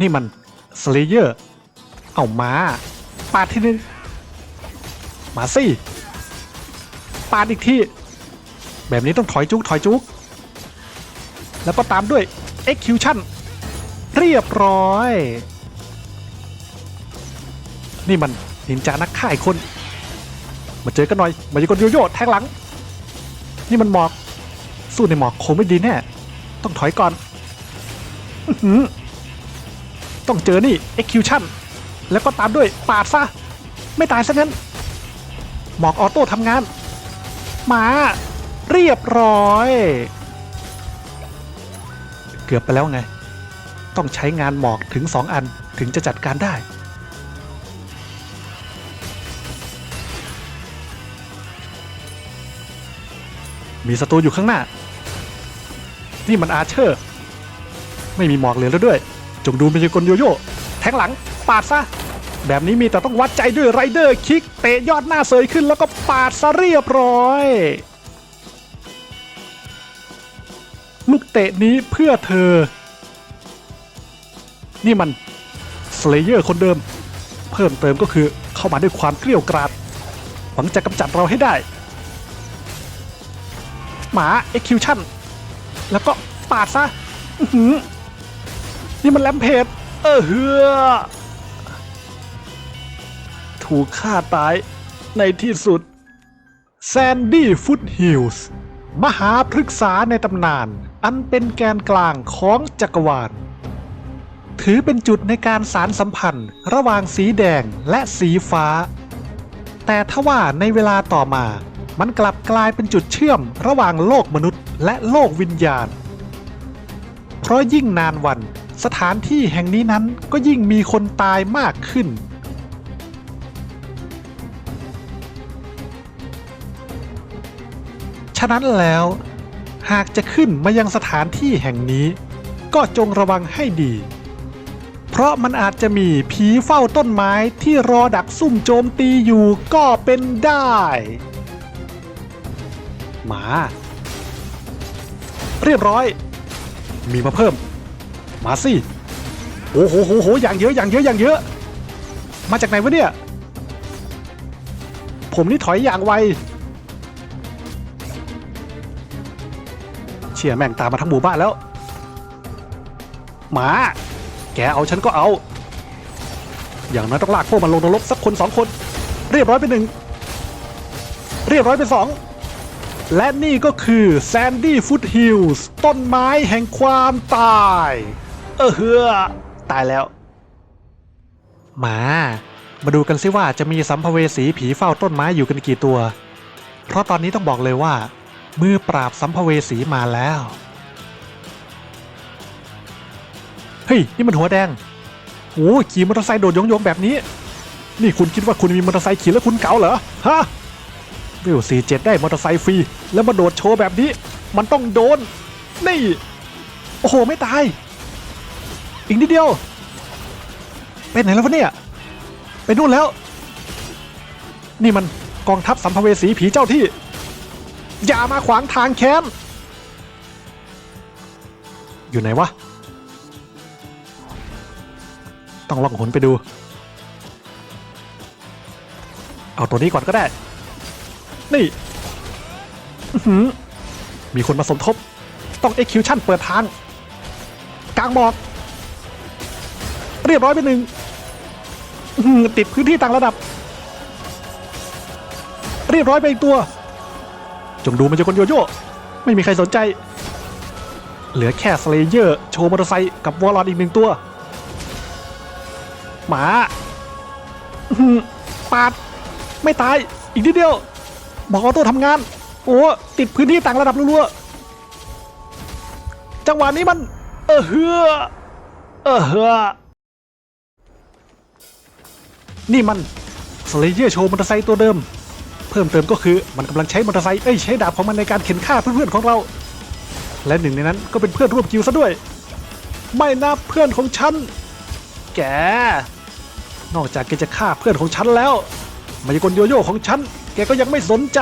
นี่มันสเลเยอร์ เอามาปาดที่นึงมาสิปาดอีกที่ แบบนี้ต้องถอยจุกถอยจุกแล้วก็ตามด้วย Execution เรียบร้อย นี่มันนินจานักฆ่าอีกคน มาเจอกันหน่อย มาเจอกันโยโย่แทงหลัง นี่มันหมอก สู้ในหมอกคงไม่ดีแน่ ต้องถอยก่อนอื้อหือ ต้องเจอนี่ Execution แล้วก็ตามด้วยปาดซะ ไม่ตายซะงั้น หมอกออโต้ทำงาน มาเรียบร้อย เกือบไปแล้วไง ต้องใช้งานหมอกถึง 2 อันถึงจะจัดการได้ มีศัตรูอยู่ข้างหน้า นี่มันอาเชอร์ ไม่มีหมอกเหลือแล้วด้วย จงดูเป็นยากลโยโย่แทงหลังปาดซะ แบบนี้มีแต่ต้องวัดใจด้วยไรเดอร์คิกเตะยอดหน้าเสยขึ้นแล้วก็ปาดซะเรียบร้อย ลูกเตะนี้เพื่อเธอ นี่มันสเลเยอร์คนเดิม เพิ่มเติมก็คือเข้ามาด้วยความเกลี้ยวกราดหวังจะกำจัดเราให้ได้ หมา Execution แล้วก็ปาดซะ นี่มันแลมเพจเออเฮือถูกฆ่าตายในที่สุดแซนดี้ฟุตฮิลส์มหาพฤกษาในตำนาน อันเป็นแกนกลางของจักรวาล ถือเป็นจุดในการสารสัมพันธ์ระหว่างสีแดงและสีฟ้า แต่ทว่าในเวลาต่อมา มันกลับกลายเป็นจุดเชื่อมระหว่างโลกมนุษย์และโลกวิญญาณ เพราะยิ่งนานวัน สถานที่แห่งนี้นั้นก็ยิ่งมีคนตายมากขึ้น ฉะนั้นแล้วหากจะขึ้นมายังสถานที่แห่งนี้ ก็จงระวังให้ดี เพราะมันอาจจะมีผีเฝ้าต้นไม้ที่รอดักซุ่มโจมตีอยู่ก็เป็นได้หมา เรียบร้อย มีมาเพิ่ม มาสิโอ้โหโหโหอย่างเยอะอย่างเยอะอย่างเยอะ มาจากไหนวะเนี่ย ผมนี่ถอยอย่างไวเชี่ยแม่งตามมาทั้งหมู่บ้านแล้ว หมา แกเอาฉันก็เอา อย่างน้อยต้องลากพวกมันลงนรกสักคนสองคน เรียบร้อยไปหนึ่งเรียบร้อยไปสองและนี่ก็คือแซนดี้ฟุตฮิลส์ต้นไม้แห่งความตาย เออเฮือตายแล้ว มา มาดูกันซิว่าจะมีสัมภเวสีผีเฝ้าต้นไม้อยู่กันกี่ตัว เพราะตอนนี้ต้องบอกเลยว่า มือปราบสัมภเวสีมาแล้ว เฮ้ย นี่มันหัวแดงโอ้ขี่มอเตอร์ไซค์โดดยงๆแบบนี้ นี่คุณคิดว่าคุณมีมอเตอร์ไซค์ขี่แล้วคุณเก๋าเหรอ ฮะวิวสี่เจ็ดได้มอเตอร์ไซค์ฟรี แล้วมาโดดโชว์แบบนี้ มันต้องโดน นี่ โอ้โห ไม่ตาย อีกนิดเดียว ไปไหนแล้ววะเนี่ย ไปนู่นแล้ว นี่มันกองทัพสัมภเวสีผีเจ้าที่ อย่ามาขวางทางแค้นอยู่ไหนวะ ต้องล่องหนไปดู เอาตัวนี้ก่อนก็ได้ นี่มีคนมาสมทบ ต้อง execution เปิดทาง กลางหมอก เรียบร้อยไปหนึ่งติดพื้นที่ต่างระดับ เรียบร้อยไปอีกตัว จงดูมันจะคนโยโย่ไม่มีใครสนใจ เหลือแค่สเลเยอร์ โชว์มอเตอร์ไซค์กับวอลลอนอีกหนึ่งตัว หมาหือปาด ไม่ตายอีกนิดเดียว บอกออโต้ทำงาน โอ้ติดพื้นที่ต่างระดับรัวๆจังหวะนี้มัน เออเฮือเออเฮือ นี่มันสเลเยอร์โชว์มอเตอร์ไซค์ตัวเดิม เพิ่มเติมก็คือมันกำลังใช้มอเตอร์ไซค์เอ้ยใช้ดาบของมันในการเข็นฆ่าเพื่อนๆของเรา และหนึ่งในนั้นก็เป็นเพื่อนร่วมกิวซะด้วย ไม่นะเพื่อนของฉัน แก นอกจากแกจะฆ่าเพื่อนของฉันแล้วมายากลโยโย่ของฉัน แกก็ยังไม่สนใจ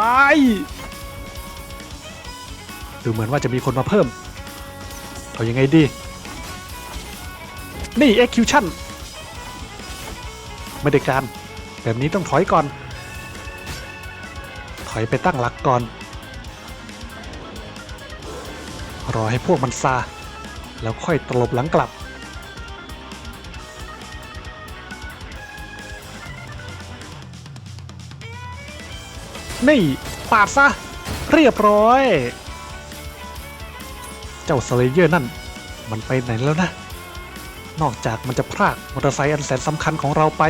ไอ้ดูเหมือนว่าจะมีคนมาเพิ่ม เอายังไงดี นี่ execution ไม่ได้การ แบบนี้ต้องถอยก่อน ถอยไปตั้งหลักก่อน รอให้พวกมันซา แล้วค่อยตลบหลังกลับ นี่ปาดซะ เรียบร้อย เจ้าสเลเยอร์นั่น มันไปไหนแล้วนะ นอกจากมันจะพรากมอเตอร์ไซค์อันแสนสำคัญของเราไป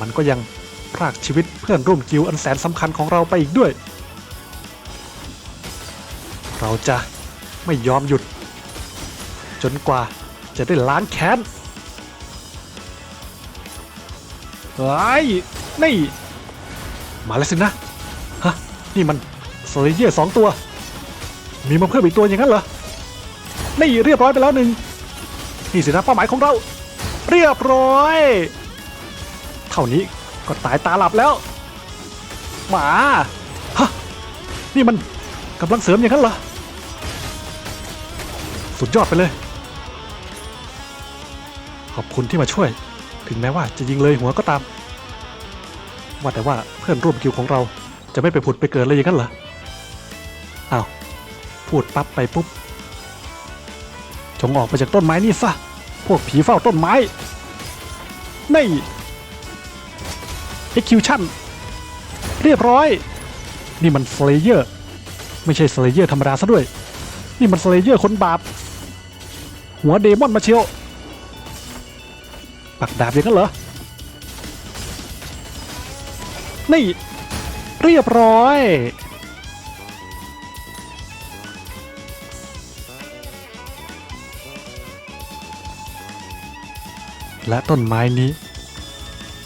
มันก็ยังพรากชีวิตเพื่อนร่วมกิวอันแสนสำคัญของเราไปอีกด้วย เราจะไม่ยอมหยุด จนกว่าจะได้ล้างแค้นเฮ้นี่ มาแล้วสินะ ฮะ นี่มันโซเลเยร์สองตัว มีมาเพิ่มอีกตัวอย่างนั้นเหรอ นี่เรียบร้อยไปแล้วหนึ่ง นี่สินะเป้าหมายของเรา เรียบร้อย เท่านี้ก็ตายตาหลับแล้ว หมาฮะนี่มันกำลังเสริมอย่างนั้นเหรอ สุดยอดไปเลย ขอบคุณที่มาช่วย ถึงแม้ว่าจะยิงเลยหัวก็ตาม ว่าแต่ว่าเพื่อนร่วมกิวของเราจะไม่ไปผุดไปเกิดเลยอย่างนั้นเหรออ้าวพูดปั๊บไปปุ๊บ จงออกไปจากต้นไม้นี่ซะ พวกผีเฝ้าต้นไม้ในี่ execution เรียบร้อย นี่มัน slayer ไม่ใช่ slayer ธรรมดาซะด้วย นี่มัน slayer คนบาป หัวเดมอนมาเชียว ปักดาบอย่างนั้นเหรอ นี่ เรียบร้อย และต้นไม้นี้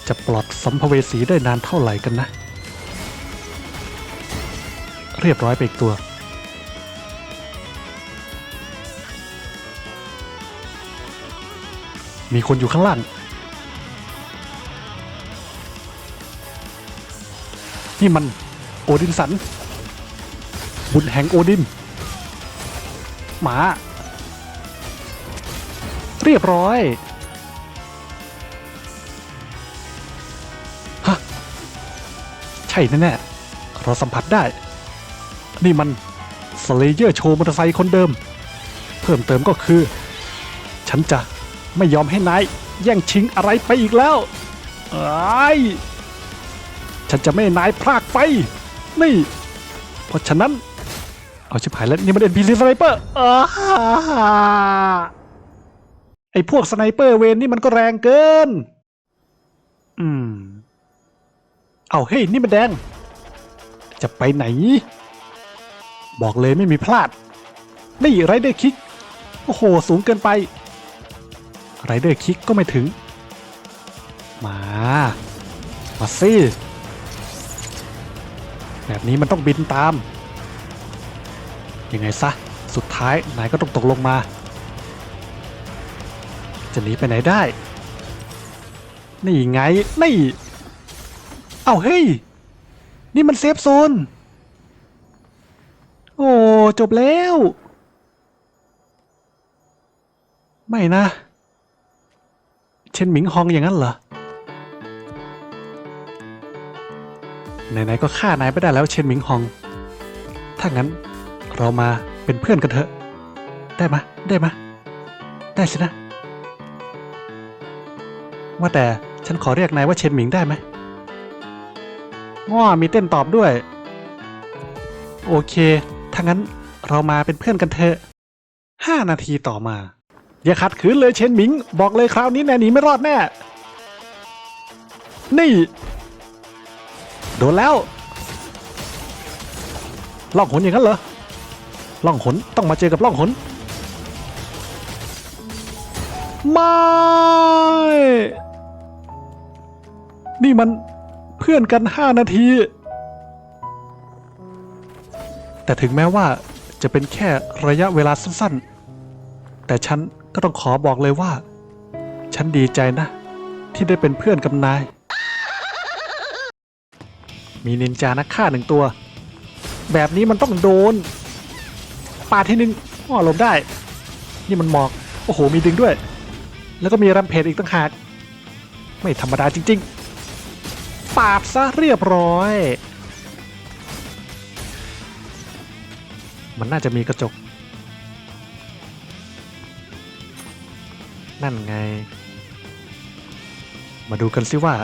จะปลอดสัมภเวสีได้นานเท่าไหร่กันนะ เรียบร้อยไปอีกตัว มีคนอยู่ข้างล่าง นี่มันโอดินสัน บุตรแห่งโอดิน หมา เรียบร้อย ใช่แน่ๆเราสัมผัสได้ นี่มันสเลเยอร์โชว์มอเตอร์ไซค์คนเดิม เพิ่มเติมก็คือ ฉันจะไม่ยอมให้นายแย่งชิงอะไรไปอีกแล้วไอ้ฉันจะไม่นายพลากไป นี่ เพราะฉะนั้น เอาชิบหายแล้วนี่มันเอ็นพีซีสไนเปอร์ไอ้พวกสไนเปอร์เวนนี่มันก็แรงเกิน อืม เอาเฮ้ยนี่มันแดง จะไปไหน บอกเลยไม่มีพลาด นี่ไรเดอร์คิก โอ้โห สูงเกินไปไรเดอร์คิกก็ไม่ถึง มา มาสิแบบนี้มันต้องบินตาม ยังไงซะ สุดท้ายนายก็ต้องตกลงมา จะหนีไปไหนได้ นี่ไง นี่ อาเฮ้ย นี่มันเซฟโซน โอ้ จบแล้ว ไม่นะ เชนหมิงฮองอย่างนั้นเหรอ ไหนๆก็ฆ่านายไปได้แล้วเชนหมิงฮอง ถ้างั้นเรามาเป็นเพื่อนกันเถอะ ได้ไหมได้ไหมได้สินะ ว่าแต่ฉันขอเรียกนายว่าเชนหมิงได้ไหม ง้อมีเต้นตอบด้วย โอเค ถ้างั้นเรามาเป็นเพื่อนกันเถอะห้านาทีต่อมา อย่าขัดขืนเลยเชนหมิง บอกเลยคราวนี้แน่หนีไม่รอดแน่ นี่ โดนแล้ว ล่องหนอย่างนั้นเหรอ ล่องหนต้องมาเจอกับล่องหนไม่ นี่มัน พื่อนกันห้านาที แต่ถึงแม้ว่าจะเป็นแค่ระยะเวลาสั้นๆ แต่ฉันก็ต้องขอบอกเลยว่า ฉันดีใจนะ ที่ได้เป็นเพื่อนกับนาย มีนินจานักฆ่าหนึ่งตัว แบบนี้มันต้องโดนปาที่หนึ่งอ้อลบได้ นี่มันหมอก โอ้โห มีดึงด้วย แล้วก็มีรัมเพจอีกต่างหาก ไม่ธรรมดาจริง ๆ ปาดซะเรียบร้อย มันน่าจะมีกระจก นั่นไง มาดูกันสิว่า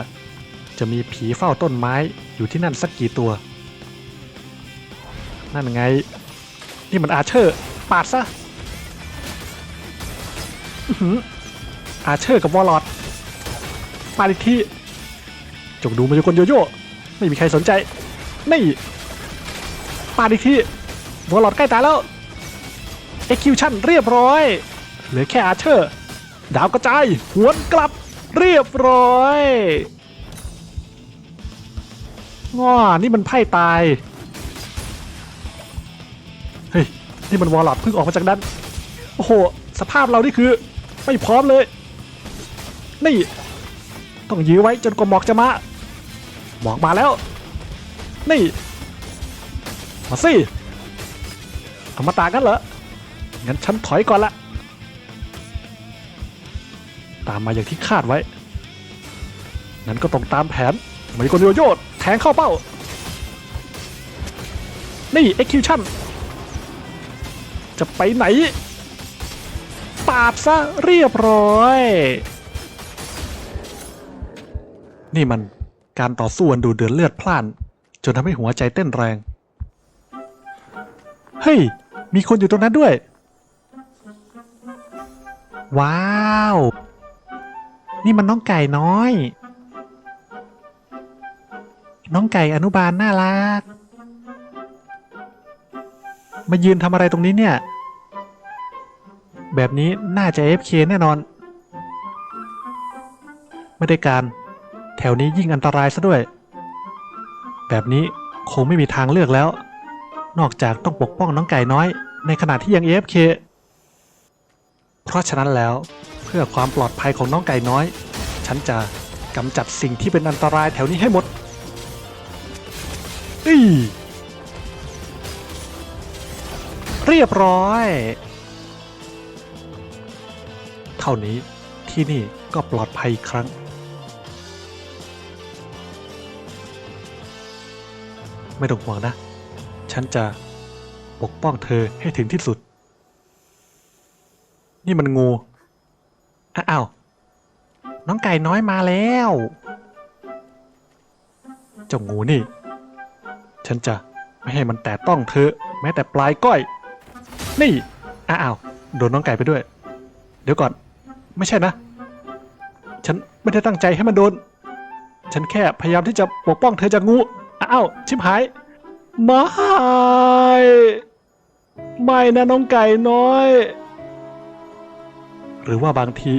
จะมีผีเฝ้าต้นไม้อยู่ที่นั่นสักกี่ตัว นั่นไง นี่มันอาเชอร์ ปาดซะอื้อหือาเชอร์กับวอลลอดปาดอีกที จงดูมายากลโยโย่ไม่มีใครสนใจนี่ปาดอีกทีวอลลอดใกล้ตายแล้ว Execution เรียบร้อย เหลือแค่อาเชอร์ ดาวกระจายหวนกลับเรียบร้อยง้อนี่มันไพ่ตาย เฮ้ย นี่มันวอลลอดเพิ่งออกมาจากนั้น โอ้โห สภาพเรานี่คือ ไม่พร้อมเลย นี่ ต้องยื้อไว้จนกว่าหมอกจะมา หมอกมาแล้ว นี่ มาสิเอามาตากันเหรอ งั้นฉันถอยก่อนละ ตามมาอย่างที่คาดไว้ งั้นก็ต้องตามแผนไมโกนโยโย่แทงเข้าเป้า นี่ execution จะไปไหน ปาดซะเรียบร้อย นี่มัน การต่อสู้อันดูเดือดเลือดพล่าน จนทำให้หัวใจเต้นแรง เฮ้ย มีคนอยู่ตรงนั้นด้วย ว้าว นี่มันน้องไก่น้อย น้องไก่อนุบาลน่ารัก มายืนทำอะไรตรงนี้เนี่ย แบบนี้น่าจะ FK แน่นอน ไม่ได้การ แถวนี้ยิ่งอันตรายซะด้วย แบบนี้คงไม่มีทางเลือกแล้ว นอกจากต้องปกป้องน้องไก่น้อย ในขณะที่ยัง AFK เพราะฉะนั้นแล้วเพื่อความปลอดภัยของน้องไก่น้อย ฉันจะกำจัดสิ่งที่เป็นอันตรายแถวนี้ให้หมดอีเรียบร้อย เท่านี้ที่นี่ก็ปลอดภัยอีกครั้ง ไม่ต้องห่วงนะ ฉันจะปกป้องเธอให้ถึงที่สุด นี่มันงู อ้าว น้องไก่น้อยมาแล้ว เจ้างูนี่ ฉันจะไม่ให้มันแตะต้องเธอ แม้แต่ปลายก้อย นี่ อ้าวโดนน้องไก่ไปด้วย เดี๋ยวก่อน ไม่ใช่นะ ฉันไม่ได้ตั้งใจให้มันโดน ฉันแค่พยายามที่จะปกป้องเธอจากงู อ้าวชิบหายไม่ไม่นะน้องไก่น้อย หรือว่าบางที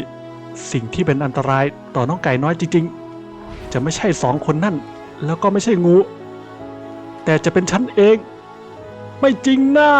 สิ่งที่เป็นอันตรายต่อน้องไก่น้อยจริง ๆ จะไม่ใช่สองคนนั่น แล้วก็ไม่ใช่งู แต่จะเป็นฉันเอง ไม่จริงนะ่า